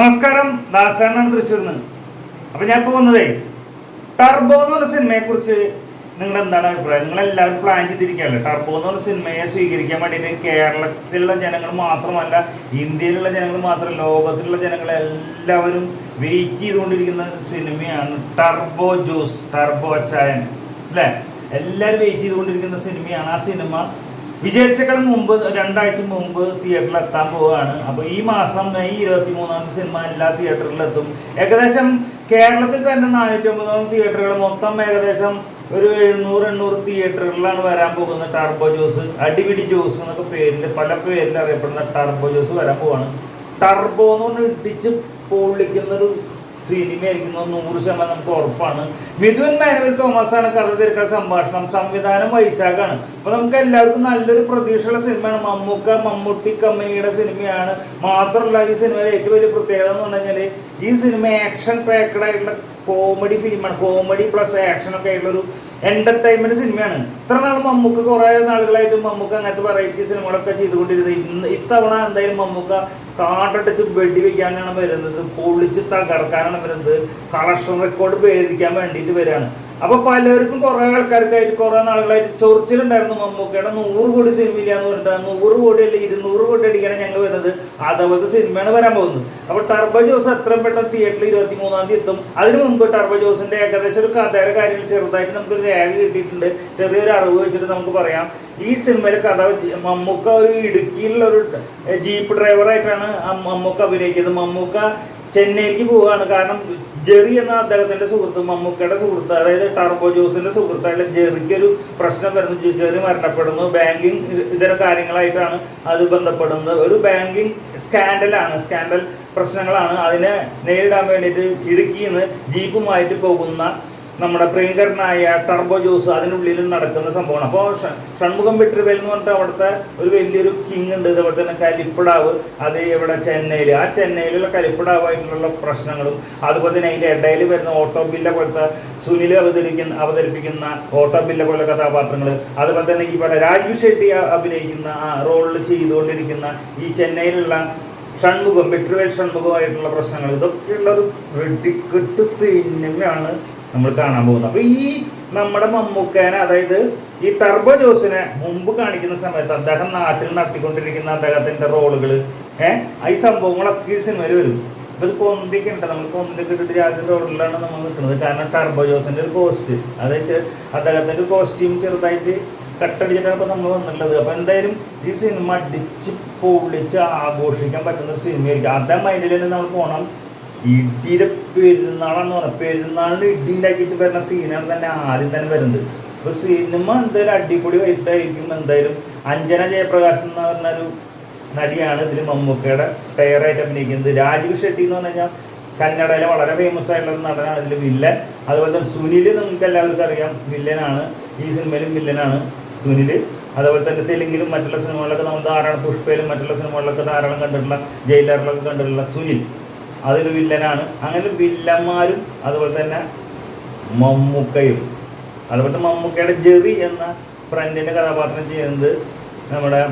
നമസ്കാരം ദാസാണ് തൃശ്ശൂരിൽ നിന്ന് അപ്പൊ ഞാൻ ഇപ്പൊ വന്നതേ ടർബോ എന്ന് പറഞ്ഞ സിനിമയെ കുറിച്ച് നിങ്ങൾ എന്താണ് അഭിപ്രായം? നിങ്ങൾ എല്ലാവരും പ്ലാൻ ചെയ്തിരിക്കുകയല്ലേ ടർബോ എന്ന് പറഞ്ഞ സിനിമയെ സ്വീകരിക്കാൻ വേണ്ടിയിട്ട് കേരളത്തിലുള്ള ജനങ്ങൾ മാത്രമല്ല ഇന്ത്യയിലുള്ള ജനങ്ങൾ മാത്രമല്ല ലോകത്തിലുള്ള ജനങ്ങൾ എല്ലാവരും വെയിറ്റ് ചെയ്തുകൊണ്ടിരിക്കുന്ന സിനിമയാണ് ടർബോ ജോസ് ടർബോ ചായൻ അല്ലേ? എല്ലാവരും വെയിറ്റ് ചെയ്തുകൊണ്ടിരിക്കുന്ന സിനിമയാണ് ആ സിനിമ. വിചാരിച്ചേക്കാളും മുമ്പ് രണ്ടാഴ്ച മുമ്പ് തിയേറ്ററിൽ എത്താൻ പോവുകയാണ്. അപ്പോൾ ഈ മാസം മെയ് ഇരുപത്തി മൂന്നാം സിനിമ എല്ലാ തിയേറ്ററിലും എത്തും. ഏകദേശം കേരളത്തിൽ തന്നെ നാനൂറ്റി ഒമ്പതോളം തിയേറ്ററുകൾ മൊത്തം ഏകദേശം ഒരു എഴുന്നൂറ് എണ്ണൂറ് തിയേറ്ററുകളിലാണ് വരാൻ പോകുന്നത്. ടർബോ ജ്യൂസ് അടിപിടി ജ്യൂസ് എന്നൊക്കെ പേരിൽ പല പേരിൽ അറിയപ്പെടുന്ന ടർബോ ജ്യൂസ് വരാൻ പോവാണ്. ടർബോ എന്ന് പറഞ്ഞ് ഇടിച്ച് പൊള്ളിക്കുന്നൊരു സിനിമയായിരിക്കും നൂറ് ശതമാനം നമുക്ക് ഉറപ്പാണ്. മിഥുൻ മാനുവൽ തോമസ് ആണ് കഥ തിരക്കാൻ സംഭാഷണം. സംവിധാനം വൈശാഖാണ്. അപ്പൊ നമുക്ക് എല്ലാവർക്കും നല്ലൊരു പ്രതീക്ഷയുള്ള സിനിമയാണ്. മമ്മൂക്ക മമ്മൂട്ടി കമ്പനിയുടെ സിനിമയാണ്. മാത്രമല്ല ഈ സിനിമയിലെ ഏറ്റവും വലിയ പ്രത്യേകത എന്ന് പറഞ്ഞു കഴിഞ്ഞാൽ ഈ സിനിമ ആക്ഷൻ പാക്കഡ് ആയിട്ടുള്ള കോമഡി ഫിലിമാണ് കോമഡി പ്ലസ് ആക്ഷൻ ഒക്കെ ആയിട്ടുള്ള ഒരു എന്റർടൈൻമെന്റ് സിനിമയാണ്. ഇത്ര നാൾ മമ്മൂക്ക കുറെ നാളുകളായിട്ട് മമ്മൂക്ക അങ്ങനത്തെ വെറൈറ്റി സിനിമകളൊക്കെ ചെയ്തുകൊണ്ടിരുന്നത്. ഇന്ന് ഇത്തവണ എന്തായാലും മമ്മൂക്ക കാട്ടടിച്ച് വെടി വെക്കാനാണ് വരുന്നത് പൊളിച്ച് തകർക്കാനാണ് വരുന്നത്. കളക്ഷൻ റെക്കോർഡ് ഭേദിക്കാൻ വേണ്ടിയിട്ട് വരികയാണ് അപ്പൊ പലർക്കും കുറെ ആൾക്കാർക്കായിട്ട് കുറെ നാളുകളായിട്ട് ചൊറിച്ചിലുണ്ടായിരുന്നു മമ്മൂക്കയുടെ നൂറ് കോടി സിനിമയില്ല എന്ന് പറഞ്ഞിട്ട്. നൂറ് കോടി അല്ലെങ്കിൽ ഇരുന്നൂറ് കോടി അടിക്കാനാണ് ഞങ്ങൾ വരുന്നത്. അതേപോലത്തെ സിനിമയാണ് വരാൻ പോകുന്നത്. അപ്പൊ ടർബോ ജോസ് പെട്ടെന്ന് തിയേറ്ററിൽ ഇരുപത്തി മൂന്നാം തീയതി എത്തും. അതിന് മുമ്പ് ടർബോ ജോസിന്റെ ഏകദേശം ഒരു കഥയുടെ കാര്യങ്ങൾ ചെറുതായിട്ട് നമുക്കൊരു രേഖ കിട്ടിയിട്ടുണ്ട്. ചെറിയൊരു അറിവ് വെച്ചിട്ട് നമുക്ക് പറയാം. ഈ സിനിമയിൽ കഥ മമ്മൂക്ക ഒരു ഇടുക്കിയിലുള്ള ഒരു ജീപ്പ് ഡ്രൈവറായിട്ടാണ് മമ്മൂക്ക അഭിനയിക്കുന്നത്. മമ്മൂക്ക ചെന്നൈയിലേക്ക് പോവുകയാണ് കാരണം ജെറി എന്ന അദ്ദേഹത്തിന്റെ സുഹൃത്ത് മമ്മൂക്കയുടെ സുഹൃത്ത് അതായത് ടർബോ ജോസിന്റെ സുഹൃത്തായിട്ടുള്ള ജെറിക്ക് ഒരു പ്രശ്നം വരുന്നു. ജെറി മരണപ്പെടുന്നു. ബാങ്കിങ് ഇതര കാര്യങ്ങളായിട്ടാണ് അത് ബന്ധപ്പെടുന്നത്. ഒരു ബാങ്കിങ് സ്കാൻഡലാണ് സ്കാൻഡൽ പ്രശ്നങ്ങളാണ്. അതിനെ നേരിടാൻ വേണ്ടിയിട്ട് ഇടുക്കിയിൽ നിന്ന് ജീപ്പുമായിട്ട് പോകുന്ന നമ്മുടെ പ്രിയങ്കരനായ ടർബോ ജോസ് അതിനുള്ളിൽ നടക്കുന്ന സംഭവമാണ്. അപ്പോൾ ഷൺമുഖം വെട്രിവേൽ എന്ന് പറഞ്ഞിട്ട് അവിടുത്തെ ഒരു വലിയൊരു കിങ് ഉണ്ട്. അതുപോലെ തന്നെ കലിപ്പിടാവ് അത് ഇവിടെ ചെന്നൈയിൽ ആ ചെന്നൈയിലുള്ള കലിപ്പിടാവായിട്ടുള്ള പ്രശ്നങ്ങളും അതുപോലെ തന്നെ അതിന്റെ ഇടയിൽ വരുന്ന ഓട്ടോ ബില്ല പോലത്തെ സുനിൽ അവതരിക്കുന്ന അവതരിപ്പിക്കുന്ന ഓട്ടോ ബില്ല പോലെ കഥാപാത്രങ്ങൾ അതുപോലെ തന്നെ ഈ പറയുന്ന ഷെട്ടി അഭിനയിക്കുന്ന ആ റോളിൽ ചെയ്തുകൊണ്ടിരിക്കുന്ന ഈ ചെന്നൈയിലുള്ള ഷൺമുഖം വെട്രിവേൽ ഷൺമുഖമായിട്ടുള്ള പ്രശ്നങ്ങൾ ഇതൊക്കെയുള്ള ഒരു വെടിക്കെട്ട് സിനിമയാണ് നമ്മൾ കാണാൻ പോകുന്നത്. അപ്പൊ ഈ നമ്മുടെ മമ്മൂക്കേനെ അതായത് ഈ ടർബോ ജോസിനെ മുമ്പ് കാണിക്കുന്ന സമയത്ത് അദ്ദേഹം നാട്ടിൽ നടത്തിക്കൊണ്ടിരിക്കുന്ന അദ്ദേഹത്തിന്റെ റോളുകൾ ഏഹ് ഈ സംഭവങ്ങളൊക്കെ ഈ സിനിമയിൽ വരും. ഇത് കൊന്തിക്ക് ഉണ്ട്. നമ്മൾ കൊന്തിക്ക് ഇട്ടിട്ട് ജാതി റോഡിലാണ് നമ്മൾ നിൽക്കുന്നത്. കാരണം ടർബോ ജോസിന്റെ ഒരു കോസ്റ്റ് അതായത് അദ്ദേഹത്തിന്റെ കോസ്റ്റ്യൂം ചെറുതായിട്ട് കട്ടടിച്ചിട്ടാണ് ഇപ്പൊ നമ്മൾ വന്നിട്ടുള്ളത്. അപ്പൊ എന്തായാലും ഈ സിനിമ അടിച്ച് പൊളിച്ച് ആഘോഷിക്കാൻ പറ്റുന്ന ഒരു സിനിമയായിരിക്കും. അതേ മൈൻഡിൽ തന്നെ നമ്മൾ പോകണം ഇടിയുടെ പെരുന്നാളാന്ന് പറഞ്ഞാൽ പെരുന്നാളിന് ഇടി ഉണ്ടാക്കിയിട്ട് വരുന്ന സീനാണ് തന്നെ ആദ്യം തന്നെ വരുന്നത്. അപ്പൊ സിനിമ എന്തായാലും അടിപൊളി വൈത്തായിരിക്കും എന്തായാലും അഞ്ജന ജയപ്രകാശ് എന്ന് പറഞ്ഞൊരു നടിയാണ്. ഇതിൽ മമ്മൂക്കയുടെ പെയറായിട്ട് അഭിനയിക്കുന്നത്. രാജീവ് ഷെട്ടി എന്ന് പറഞ്ഞു കഴിഞ്ഞാൽ കന്നഡയിലെ വളരെ ഫേമസ് ആയിട്ടുള്ള നടനാണ്. ഇതിൽ വില്ലൻ. അതുപോലെ തന്നെ സുനിൽ നിങ്ങൾക്ക് എല്ലാവർക്കും അറിയാം. വില്ലനാണ്. ഈ സിനിമയിലും വില്ലനാണ് സുനിൽ അതുപോലെ തന്നെ തെലുങ്കിലും മറ്റുള്ള സിനിമകളിലൊക്കെ നമ്മൾ ധാരാളം പുഷ്പയിലും മറ്റുള്ള സിനിമകളിലൊക്കെ ധാരാളം കണ്ടിട്ടുള്ള ജയിലറിലൊക്കെ കണ്ടിട്ടുള്ള സുനിൽ. അതിൽ വില്ലനാണ്. അങ്ങനെ വില്ലന്മാരും അതുപോലെ തന്നെ മമ്മൂക്കയും. അതുപോലെ തന്നെ മമ്മൂക്കയുടെ ജെറി എന്ന ഫ്രണ്ടിന്റെ കഥാപാത്രം ചെയ്യുന്നത് നമ്മുടെ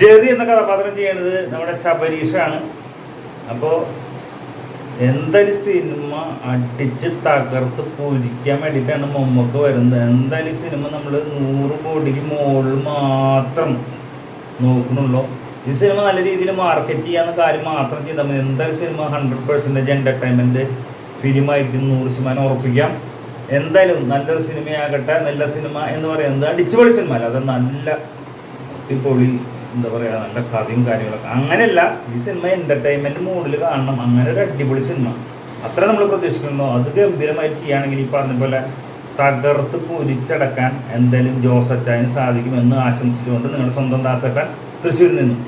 ജെറി എന്ന കഥാപാത്രം ചെയ്യുന്നത് നമ്മുടെ ശബരീഷാണ്. അപ്പോൾ എന്തായാലും സിനിമ അടിച്ച് തകർത്ത് പൊരിക്കാൻ വേണ്ടിയിട്ടാണ് മമ്മൂക്ക വരുന്നത്. എന്തായാലും സിനിമ നമ്മൾ നൂറ് കോടിക്ക് മുകളിൽ മാത്രം നോക്കണുള്ളൂ ഈ സിനിമ നല്ല രീതിയിൽ മാർക്കറ്റ് ചെയ്യാന്ന കാര്യം മാത്രം ചെയ്താൽ മതി. എന്തായാലും സിനിമ ഹൺഡ്രഡ് പെർസെന്റേജ് എന്റർടൈൻമെന്റ് ഫിലിമായിരിക്കും നൂറ് ശതമാനം ഉറപ്പിക്കാം. എന്തായാലും നല്ലൊരു സിനിമയാകട്ടെ നല്ല സിനിമ എന്ന് പറയുന്നത് അടിച്ചുപൊളി സിനിമ അല്ല. അത് നല്ല അടിപൊളി എന്താ പറയുക നല്ല കഥയും കാര്യങ്ങളൊക്കെ. അങ്ങനെയല്ല ഈ സിനിമ എന്റർടൈൻമെന്റ് മൂഡിൽ കാണണം. അങ്ങനെ ഒരു അടിപൊളി സിനിമ അത്ര നമ്മൾ പ്രതീക്ഷിക്കുന്നു അത് ഗംഭീരമായിട്ട് ചെയ്യുകയാണെങ്കിൽ ഈ പറഞ്ഞ പോലെ തകർത്ത് പൊരിച്ചടക്കാൻ എന്തായാലും ജോസ് അച്ചായന് സാധിക്കുമെന്ന് ആശംസിച്ചുകൊണ്ട് നിങ്ങളുടെ സ്വന്തം ദാസക്കാൻ തൃശ്ശൂരിൽ നിന്നും